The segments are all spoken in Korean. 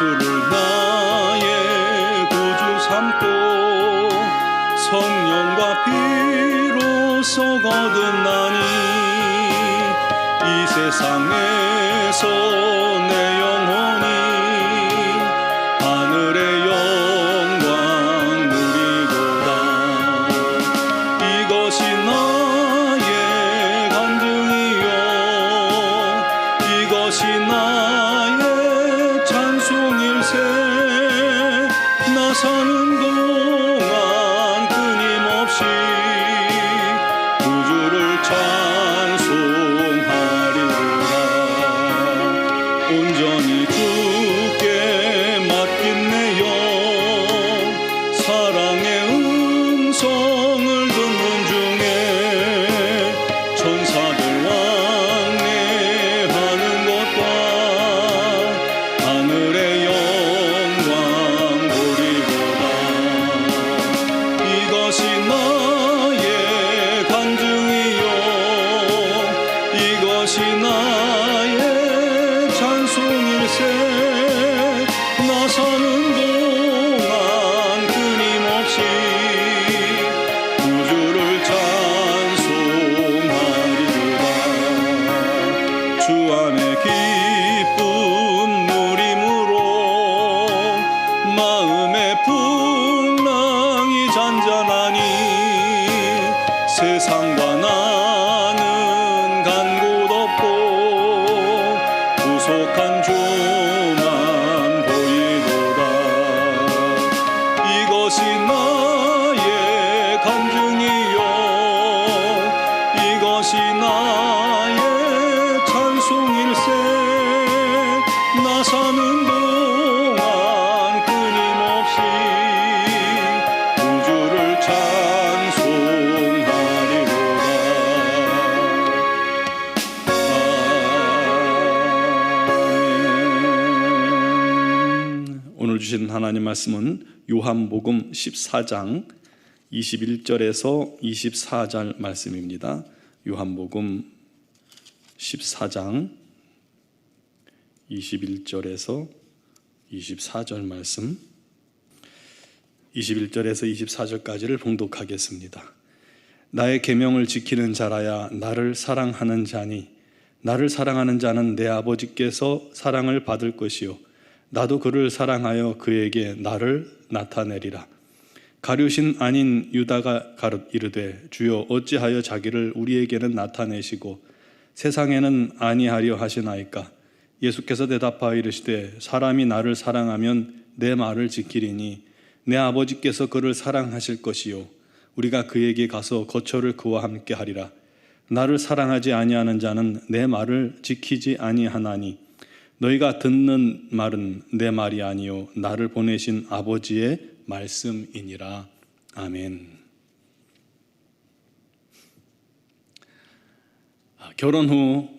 예수를 나의 구주 삼고 성령과 피로서 거듭나니 이 세상에 주께 주신 하나님 말씀은 요한복음 14장 21절에서 24절 말씀입니다. 요한복음 14장 21절에서 24절 말씀 21절에서 24절까지를 봉독하겠습니다. 나의 계명을 지키는 자라야 나를 사랑하는 자니 나를 사랑하는 자는 내 아버지께서 사랑을 받을 것이요 나도 그를 사랑하여 그에게 나를 나타내리라. 가룟신 아닌 유다가 이르되 주여 어찌하여 자기를 우리에게는 나타내시고 세상에는 아니하려 하시나이까? 예수께서 대답하여 이르시되 사람이 나를 사랑하면 내 말을 지키리니 내 아버지께서 그를 사랑하실 것이요. 우리가 그에게 가서 거처를 그와 함께 하리라. 나를 사랑하지 아니하는 자는 내 말을 지키지 아니하나니 너희가 듣는 말은 내 말이 아니요 나를 보내신 아버지의 말씀이니라 아멘. 아, 결혼 후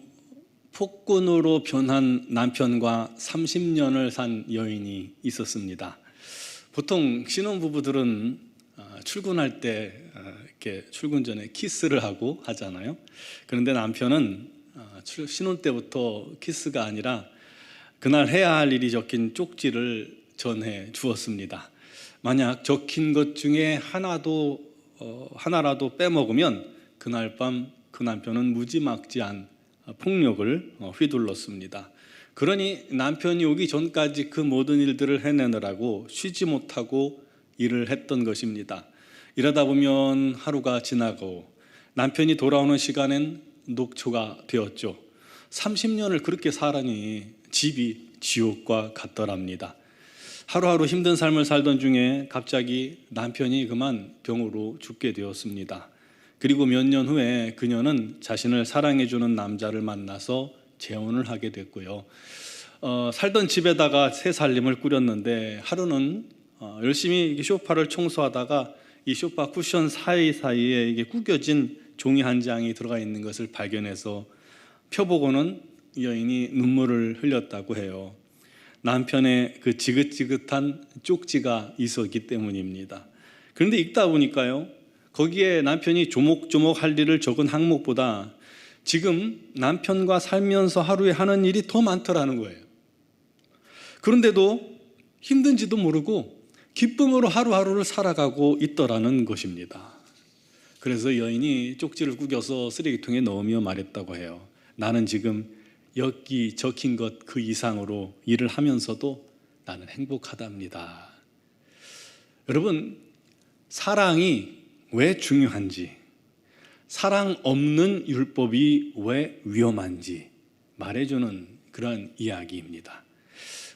폭군으로 변한 남편과 30년을 산 여인이 있었습니다. 보통 신혼부부들은 아, 출근할 때 아, 이렇게 출근 전에 키스를 하고 하잖아요. 그런데 남편은 신혼 때부터 키스가 아니라 그날 해야 할 일이 적힌 쪽지를 전해 주었습니다. 만약 적힌 것 중에 하나도 어, 하나라도 빼먹으면 그날 밤 그 남편은 무지막지한 폭력을 어, 휘둘렀습니다. 그러니 남편이 오기 전까지 그 모든 일들을 해내느라고 쉬지 못하고 일을 했던 것입니다. 이러다 보면 하루가 지나고 남편이 돌아오는 시간엔 녹초가 되었죠. 30년을 그렇게 살아니 집이 지옥과 같더랍니다. 하루하루 힘든 삶을 살던 중에 갑자기 남편이 그만 병으로 죽게 되었습니다. 그리고 몇 년 후에 그녀는 자신을 사랑해주는 남자를 만나서 재혼을 하게 됐고요. 어, 살던 집에다가 새 살림을 꾸렸는데 하루는 어, 열심히 이 소파를 청소하다가 이 소파 쿠션 사이사이에 이게 구겨진 종이 한 장이 들어가 있는 것을 발견해서 펴보고는 여인이 눈물을 흘렸다고 해요. 남편의 그 지긋지긋한 쪽지가 있었기 때문입니다. 그런데 읽다 보니까요, 거기에 남편이 조목조목 할 일을 적은 항목보다 지금 남편과 살면서 하루에 하는 일이 더 많더라는 거예요. 그런데도 힘든지도 모르고 기쁨으로 하루하루를 살아가고 있더라는 것입니다. 그래서 여인이 쪽지를 구겨서 쓰레기통에 넣으며 말했다고 해요. 나는 지금 여기 적힌 것 그 이상으로 일을 하면서도 나는 행복하답니다. 여러분, 사랑이 왜 중요한지, 사랑 없는 율법이 왜 위험한지 말해주는 그런 이야기입니다.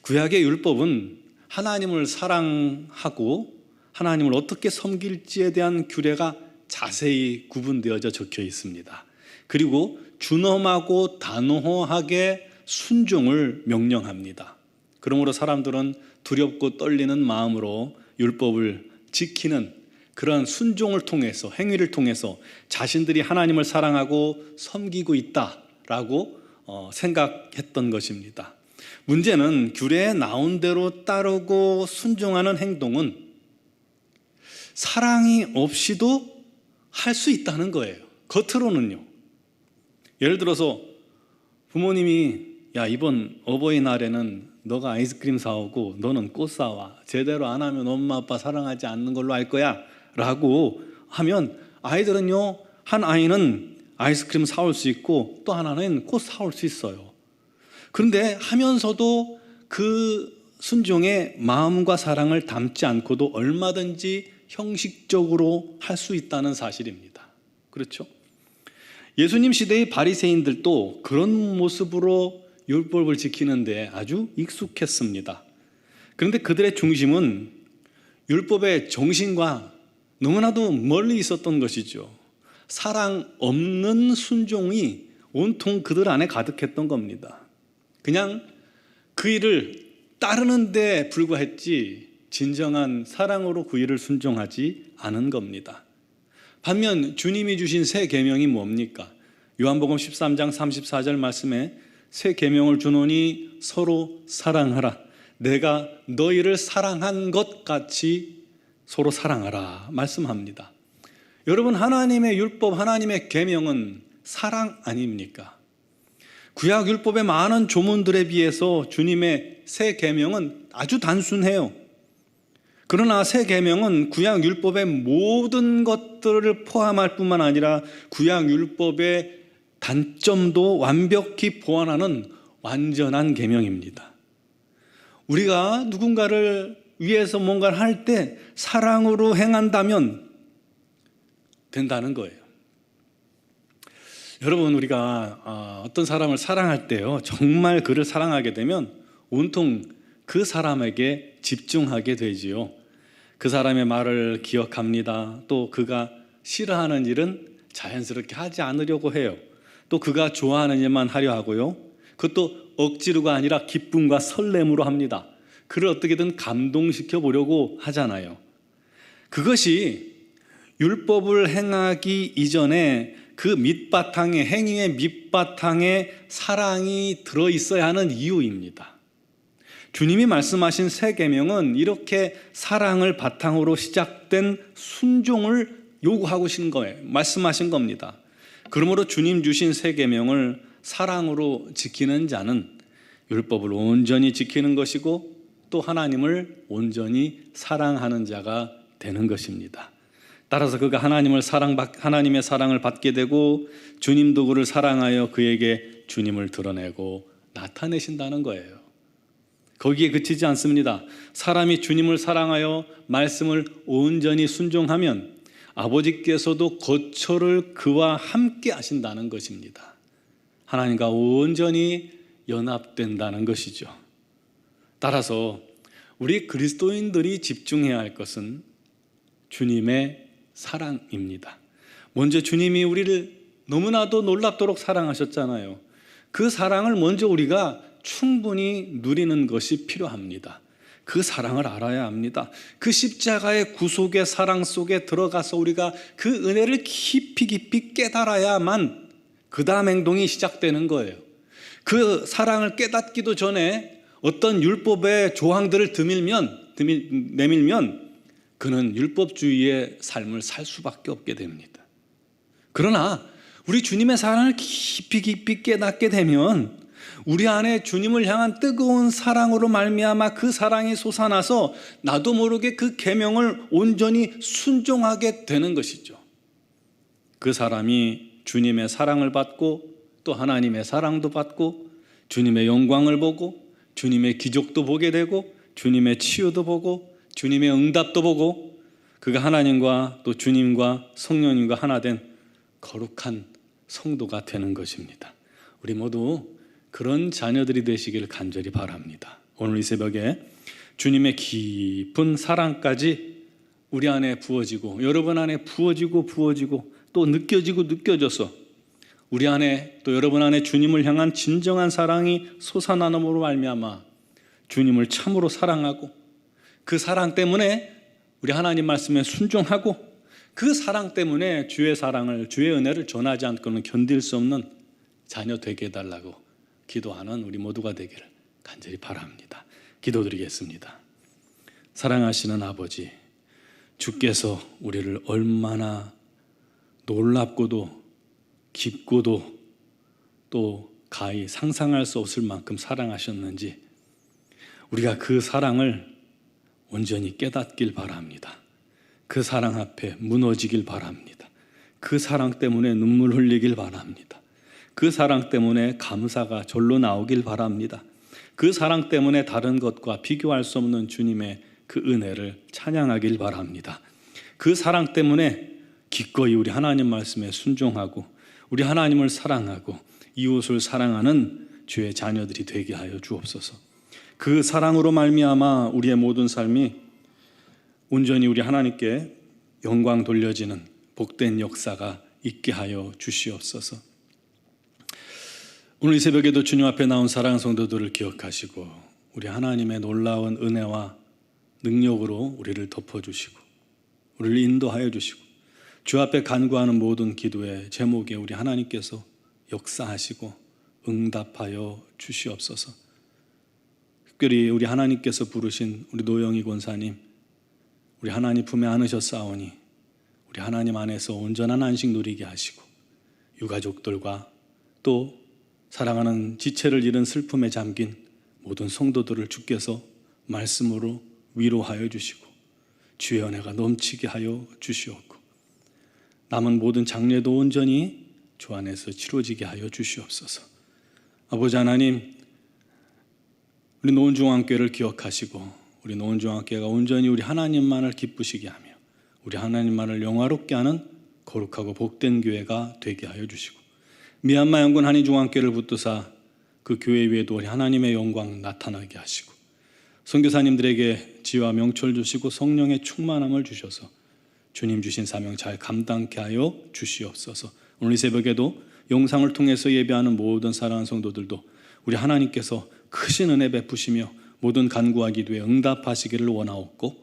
구약의 율법은 하나님을 사랑하고 하나님을 어떻게 섬길지에 대한 규례가 자세히 구분되어져 적혀 있습니다. 그리고 준엄하고 단호하게 순종을 명령합니다. 그러므로 사람들은 두렵고 떨리는 마음으로 율법을 지키는 그런 순종을 통해서 행위를 통해서 자신들이 하나님을 사랑하고 섬기고 있다라고 어, 생각했던 것입니다. 문제는 규례에 나온 대로 따르고 순종하는 행동은 사랑이 없이도 할 수 있다는 거예요. 겉으로는요. 예를 들어서 부모님이 야 이번 어버이날에는 너가 아이스크림 사오고 너는 꽃 사와. 제대로 안 하면 엄마 아빠 사랑하지 않는 걸로 알 거야. 라고 하면 아이들은요 한 아이는 아이스크림 사올 수 있고 또 하나는 꽃 사올 수 있어요. 그런데 하면서도 그 순종의 마음과 사랑을 담지 않고도 얼마든지 형식적으로 할 수 있다는 사실입니다. 그렇죠? 예수님 시대의 바리새인들도 그런 모습으로 율법을 지키는데 아주 익숙했습니다. 그런데 그들의 중심은 율법의 정신과 너무나도 멀리 있었던 것이죠. 사랑 없는 순종이 온통 그들 안에 가득했던 겁니다. 그냥 그 일을 따르는데 불과했지 진정한 사랑으로 그 일을 순종하지 않은 겁니다. 반면 주님이 주신 새 계명이 뭡니까? 요한복음 13장 34절 말씀에 새 계명을 주노니 서로 사랑하라. 내가 너희를 사랑한 것 같이 서로 사랑하라 말씀합니다. 여러분 하나님의 율법 하나님의 계명은 사랑 아닙니까? 구약 율법의 많은 조문들에 비해서 주님의 새 계명은 아주 단순해요. 그러나 새 계명은 구약 율법의 모든 것들을 포함할 뿐만 아니라 구약 율법의 단점도 완벽히 보완하는 완전한 계명입니다. 우리가 누군가를 위해서 뭔가를 할 때 사랑으로 행한다면 된다는 거예요. 여러분 우리가 아, 어떤 사람을 사랑할 때요 정말 그를 사랑하게 되면 온통 그 사람에게 집중하게 되지요. 그 사람의 말을 기억합니다. 또 그가 싫어하는 일은 자연스럽게 하지 않으려고 해요. 또 그가 좋아하는 일만 하려 하고요. 그것도 억지로가 아니라 기쁨과 설렘으로 합니다. 그를 어떻게든 감동시켜 보려고 하잖아요. 그것이 율법을 행하기 이전에 그 밑바탕에 행위의 밑바탕에 사랑이 들어 있어야 하는 이유입니다. 주님이 말씀하신 새 계명은 이렇게 사랑을 바탕으로 시작된 순종을 요구하신 거예요. 말씀하신 겁니다. 그러므로 주님 주신 새 계명을 사랑으로 지키는 자는 율법을 온전히 지키는 것이고 또 하나님을 온전히 사랑하는 자가 되는 것입니다. 따라서 그가 하나님을 사랑 하나님의 사랑을 받게 되고 주님도 그를 사랑하여 그에게 주님을 드러내고 나타내신다는 거예요. 거기에 그치지 않습니다. 사람이 주님을 사랑하여 말씀을 온전히 순종하면 아버지께서도 거처를 그와 함께 하신다는 것입니다. 하나님과 온전히 연합된다는 것이죠. 따라서 우리 그리스도인들이 집중해야 할 것은 주님의 사랑입니다. 먼저 주님이 우리를 너무나도 놀랍도록 사랑하셨잖아요. 그 사랑을 먼저 우리가 충분히 누리는 것이 필요합니다. 그 사랑을 알아야 합니다. 그 십자가의 구속의 사랑 속에 들어가서 우리가 그 은혜를 깊이 깊이 깨달아야만 그 다음 행동이 시작되는 거예요. 그 사랑을 깨닫기도 전에 어떤 율법의 조항들을 드밀면, 드밀, 내밀면 그는 율법주의의 삶을 살 수밖에 없게 됩니다. 그러나 우리 주님의 사랑을 깊이 깊이 깨닫게 되면 우리 안에 주님을 향한 뜨거운 사랑으로 말미암아 그 사랑이 솟아나서 나도 모르게 그 계명을 온전히 순종하게 되는 것이죠. 그 사람이 주님의 사랑을 받고 또 하나님의 사랑도 받고 주님의 영광을 보고 주님의 기적도 보게 되고 주님의 치유도 보고 주님의 응답도 보고 그가 하나님과 또 주님과 성령님과 하나 된 거룩한 성도가 되는 것입니다. 우리 모두 그런 자녀들이 되시기를 간절히 바랍니다. 오늘 이 새벽에 주님의 깊은 사랑까지 우리 안에 부어지고 여러분 안에 부어지고 부어지고 또 느껴지고 느껴져서 우리 안에 또 여러분 안에 주님을 향한 진정한 사랑이 솟아나므로 말미암아 주님을 참으로 사랑하고 그 사랑 때문에 우리 하나님 말씀에 순종하고 그 사랑 때문에 주의 사랑을 주의 은혜를 전하지 않고는 견딜 수 없는 자녀 되게 해달라고 기도하는 우리 모두가 되기를 간절히 바랍니다. 기도드리겠습니다. 사랑하시는 아버지, 주께서 우리를 얼마나 놀랍고도 깊고도 또 가히 상상할 수 없을 만큼 사랑하셨는지 우리가 그 사랑을 온전히 깨닫길 바랍니다. 그 사랑 앞에 무너지길 바랍니다. 그 사랑 때문에 눈물 흘리길 바랍니다. 그 사랑 때문에 감사가 절로 나오길 바랍니다. 그 사랑 때문에 다른 것과 비교할 수 없는 주님의 그 은혜를 찬양하길 바랍니다. 그 사랑 때문에 기꺼이 우리 하나님 말씀에 순종하고 우리 하나님을 사랑하고 이웃을 사랑하는 주의 자녀들이 되게 하여 주옵소서. 그 사랑으로 말미암아 우리의 모든 삶이 온전히 우리 하나님께 영광 돌려지는 복된 역사가 있게 하여 주시옵소서. 오늘 이 새벽에도 주님 앞에 나온 사랑 성도들을 기억하시고 우리 하나님의 놀라운 은혜와 능력으로 우리를 덮어주시고 우리를 인도하여 주시고 주 앞에 간구하는 모든 기도의 제목에 우리 하나님께서 역사하시고 응답하여 주시옵소서. 특별히 우리 하나님께서 부르신 우리 노영희 권사님 우리 하나님 품에 안으셨사오니 우리 하나님 안에서 온전한 안식 누리게 하시고 유가족들과 또 사랑하는 지체를 잃은 슬픔에 잠긴 모든 성도들을 주께서 말씀으로 위로하여 주시고 주의 은혜가 넘치게 하여 주시옵고 남은 모든 장례도 온전히 주 안에서 치러지게 하여 주시옵소서. 아버지 하나님, 우리 노은중앙교회를 기억하시고 우리 노은중앙교회가 온전히 우리 하나님만을 기쁘시게 하며 우리 하나님만을 영화롭게 하는 거룩하고 복된 교회가 되게 하여 주시고 미얀마 영군 한인중앙교회를 붙드사 그 교회 위에도 우리 하나님의 영광 나타나게 하시고 선교사님들에게 지와 명철 주시고 성령의 충만함을 주셔서 주님 주신 사명 잘 감당케 하여 주시옵소서. 오늘 이 새벽에도 영상을 통해서 예배하는 모든 사랑하는 성도들도 우리 하나님께서 크신 은혜 베푸시며 모든 간구와 기도에 응답하시기를 원하옵고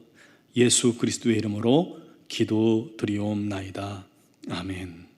예수 그리스도의 이름으로 기도드리옵나이다. 아멘.